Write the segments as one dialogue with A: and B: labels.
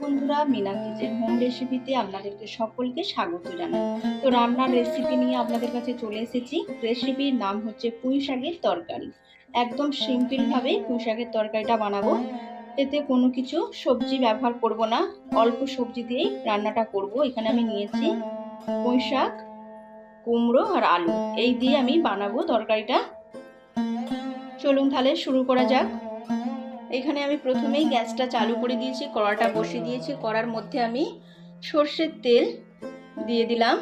A: বন্ধুরা, Mina kitchen home রেসিপিতে আপনাদেরকে সকলকে স্বাগত জানাই। তো রান্নার রেসিপি নিয়ে আপনাদের কাছে চলে এসেছি। রেসিপির নাম হচ্ছে পুঁই শাকের তরকারি। একদম সিম্পলভাবে পুঁই শাকের তরকারিটা বানাবো। এতে কোনো কিছু সবজি ব্যবহার করব না। অল্প সবজি দিয়েই রান্নাটা করব। এখানে আমি নিয়েছি পুঁই শাক, কুমড়ো আর আলু। এই দিয়ে আমি বানাবো তরকারিটা। চলুন তাহলে শুরু করা যাক। এখানে আমি প্রথমেই গ্যাসটা চালু করে দিয়েছি কড়াটা বসিয়ে দিয়েছি কড়ার মধ্যে আমি সর্ষের তেল দিয়ে দিলাম।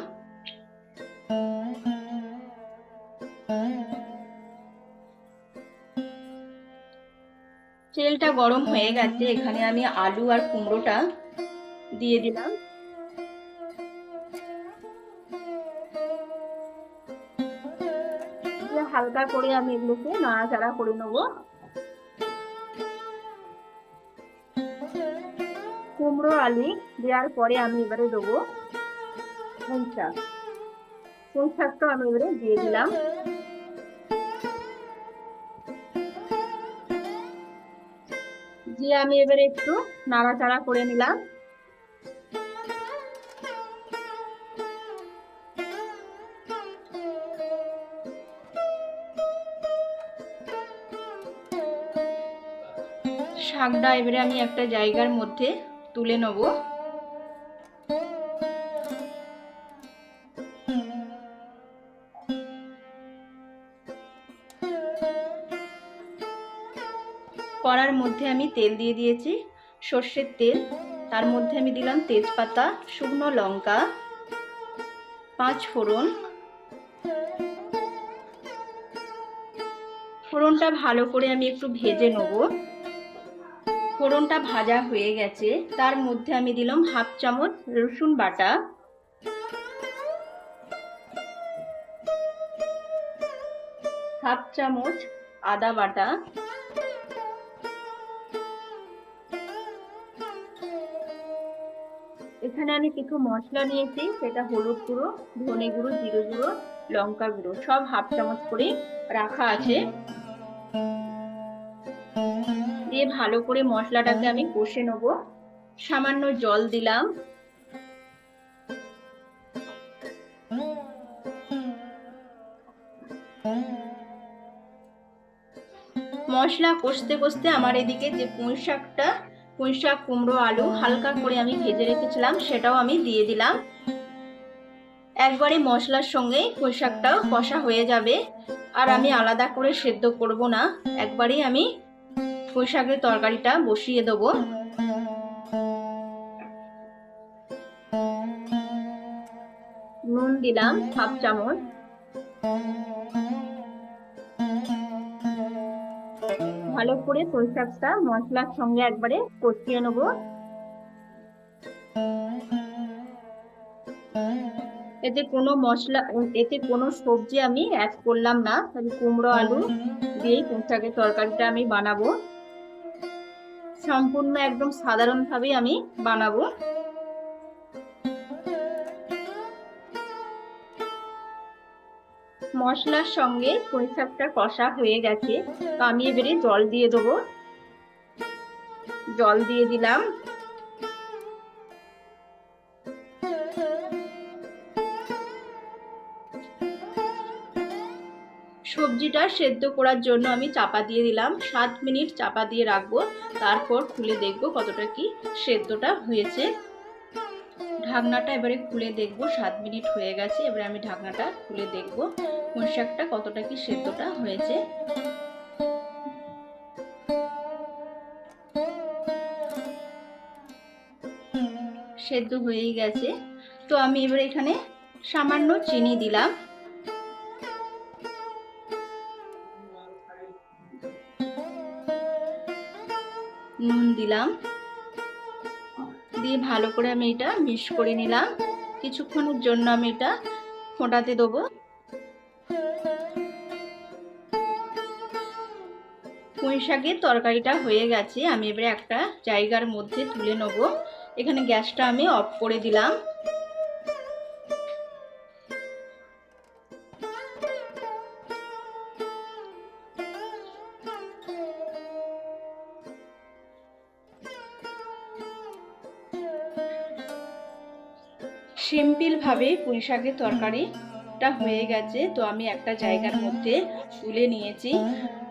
A: তেলটা গরম হয়ে গেছে এখানে আমি আলু আর কুমড়োটা দিয়ে দিলাম। হালকা করে আমি এগুলোকে নাড়াচাড়া করে নেব। কুমড়ো আলু দেওয়ার পরে আমি এবারে দেবো পুঁই শাক। আমি এবারে দিয়ে দিলাম। দিয়ে আমি এবারে একটু নাড়াচাড়া করে নিলাম। শাকটা এবারে আমি একটা জায়গার মধ্যে তুলে নেব। কড়ার মধ্যে আমি তেল দিয়ে দিয়েছি, সর্ষের তেল। তার মধ্যে আমি দিলাম তেজপাতা, শুকনো লঙ্কা, পাঁচ ফোড়ন। ফোড়নটা ভালো করে আমি একটু ভেজে নেব। ফোড়নটা ভাজা হয়ে গেছে। তার মধ্যে আমি দিলাম হাফ চামচ রসুন বাটা। হাফ চামচ আদা বাটা। এখানে আমি কিছু মশলা নিয়েছি, সেটা হলুদ গুঁড়ো, ধনে গুঁড়ো, জিরে গুঁড়ো, লঙ্কা গুঁড়ো, সব হাফ চামচ করে রাখা আছে। দিয়ে ভালো করে মশলাটাকে আমি কষে নেব। সামান্য জল দিলাম। মশলা কষতে কষতে আমার এদিকে যে পুঁই শাকটা, পুঁই শাক, কুমড়ো, আলু হালকা করে আমি ভেজে রেখেছিলাম, সেটাও আমি দিয়ে দিলাম। একবারে মশলার সঙ্গে পুঁই শাকটাও কষা হয়ে যাবে। আর আমি আলাদা করে সেদ্ধ করব না। একবারেই আমি পুঁই শাকের তরকারিটা বসিয়ে দেব। নুন দিলাম হাফ চামচ। ভালো করে পুঁই মশলার সঙ্গে একবারে কষিয়ে নেব। এতে কোনো মশলা, এতে কোনো সবজি আমি অ্যাড করলাম না। কুমড়ো আলু দিয়েই পুঁই শাকের তরকারিটা আমি বানাবো। সম্পূর্ণ একদম সাধারণভাবেই আমি বানাবো। মশলার সঙ্গে পুঁই কষা হয়ে গেছে। তো আমি এবারে জল দিয়ে দেবো। জল দিয়ে দিলাম। সবজিটা সেদ্ধ করার জন্য আমি চাপা দিয়ে দিলাম। সাত মিনিট চাপা দিয়ে রাখব। তারপর খুলে দেখব কতটা কি সেদ্ধটা হয়েছে। ঢাকনাটা এবারে খুলে দেখব। সাত মিনিট হয়ে গেছে। এবারে আমি ঢাকনাটা খুলে দেখব কোন কতটা কি সেদ্ধটা হয়েছে। সেদ্ধ হয়েই গেছে। তো আমি এবার এখানে সামান্য চিনি দিলাম। নুন দিলাম। দিয়ে ভালো করে আমি এটা মিক্স করে নিলাম। কিছুক্ষণের জন্য আমি এটা ফোটাতে দেবো। পুঁই শাকের তরকারিটা হয়ে গেছে। আমি এবারে একটা জায়গার মধ্যে তুলে নেব। এখানে গ্যাসটা আমি অফ করে দিলাম। সিম্পলভাবে পুঁই শাকের তরকারিটা হয়ে গেছে। তো আমি একটা জায়গার মধ্যে তুলে নিয়েছি।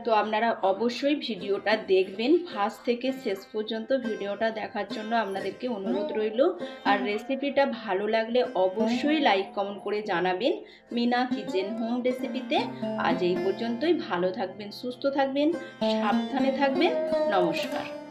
A: তো আপনারা অবশ্যই ভিডিওটা দেখবেন। ফার্স্ট থেকে শেষ পর্যন্ত ভিডিওটা দেখার জন্য আপনাদেরকে অনুরোধ রইল। আর রেসিপিটা ভালো লাগলে অবশ্যই লাইক, কমেন্ট করে জানাবেন। মিনা কিচেন হোম রেসিপিতে। আজ এই পর্যন্তই। ভালো থাকবেন, সুস্থ থাকবেন, সাবধানে থাকবেন। নমস্কার।